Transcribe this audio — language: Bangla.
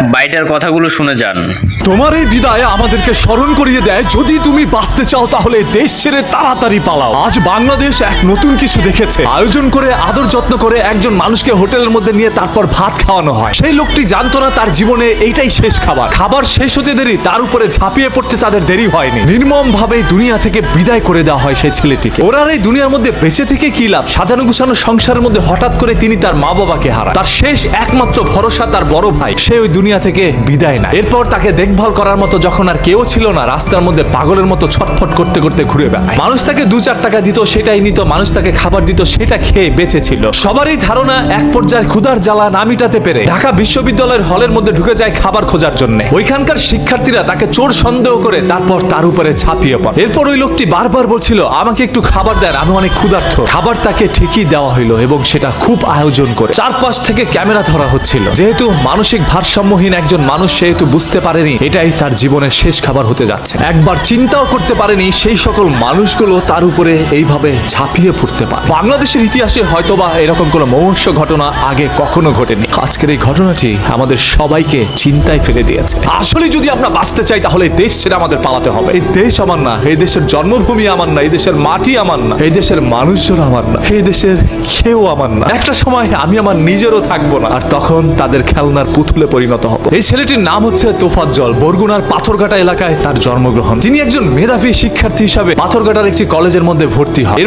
বাইটার কথাগুলো শুনে যান। তোমার এই বিদায় আমাদেরকে স্মরণ করিয়ে দেয়, যদি তুমি বাঁচতে চাও তাহলে দেশ ছেড়ে তাড়াতাড়ি পালাও। আজ বাংলাদেশ এক নতুন কিছু দেখেছে। আয়োজন করে, আদর যত্ন করে একজন মানুষকে হোটেলের মধ্যে নিয়ে তারপর ভাত খাওয়ানো হয়। সেই লোকটি জানতো না তার জীবনে এইটাই শেষ খাবার। খাবার শেষ হতে দেরি, তার উপরে ঝাঁপিয়ে পড়তে তাদের দেরি হয়নি। নির্মম ভাবে দুনিয়া থেকে বিদায় করে দেওয়া হয় সেই ছেলেটিকে। ওরা এই দুনিয়ার মধ্যে বেঁচে থেকে কি লাভ? সাজানো গুছানো সংসারের মধ্যে হঠাৎ করে তিনি তার মা বাবাকে হারান তার শেষ একমাত্র ভরসা তার বড় ভাই। সে ওই দুনিয়া থেকে বিদায় নেয়। এরপর তাকে দেখভাল করার মতো যখন আর কেউ ছিল না, রাস্তার মধ্যে পাগলের মতো ছটফট করতে করতে ঘুরে বেড়ায়। মানুষ তাকে দু চার টাকা দিত, সেটাই নিত, মানুষ তাকে খাবার দিত, সেটা খেয়ে বেঁচে ছিল সবারই ধারণা, এক পর্যায়ে ক্ষুধার জ্বালা না মিটাতে পেরে ঢাকা বিশ্ববিদ্যালয়ের হলের মধ্যে ঢুকে যায় খাবার খোঁজার জন্য। ওইখানকার শিক্ষার্থীরা তাকে চোর সন্দেহ করে তারপর তার উপরে ঝাঁপিয়ে পড়ে। এরপর ওই লোকটি বারবার বলছিল, আমাকে একটু খাবার দেন, আমি অনেক ক্ষুধার্থ খাবার তাকে ঠিকই দেওয়া হইল এবং সেটা খুব আয়োজন করে। চারপাশ থেকে ক্যামেরা ধরা হচ্ছিল। যেহেতু মানসিক ভারসাম্যহীন একজন মানুষ সেহেতু বুঝতে পারেনি এটাই তার জীবনের শেষ খাবার হতে যাচ্ছে। একবার চিন্তাও করতে পারেনি সেই সকল মানুষগুলো তার উপরে এইভাবে ঝাঁপিয়ে পড়তে পারে। বাংলাদেশের ইতিহাসে হয়তোবা এরকম কোনো মহস্য ঘটনা আগে কখনো ঘটেনি। আজকের এই ঘটনাটি আমাদের সবাইকে চিন্তায় ফেলে দিয়েছে। আসলে যদি আমরা বাঁচতে চাই, তাহলে এই দেশ ছেড়ে আমাদের পালাতে হবে। এই দেশ আমার না, এই দেশের জন্মভূমি আমার না, এই দেশের মাটি আমার না, এই দেশের মানুষজন আমার না, এই দেশের কেউ আমার না। একটা সময় আমি আমার নিজেরও থাকব না। আর তখন তাদের খেলনার পুতুলে পরিণত হব এই ছেলেটির নাম হচ্ছে তোফাজ্জল বরগুনার পাথরঘাটা এলাকায় তার জন্মগ্রহণ। তিনি একজন মেধাবী শিক্ষার্থী হিসাবে পাথরঘাটার একটি কলেজের মধ্যে ভর্তি হয়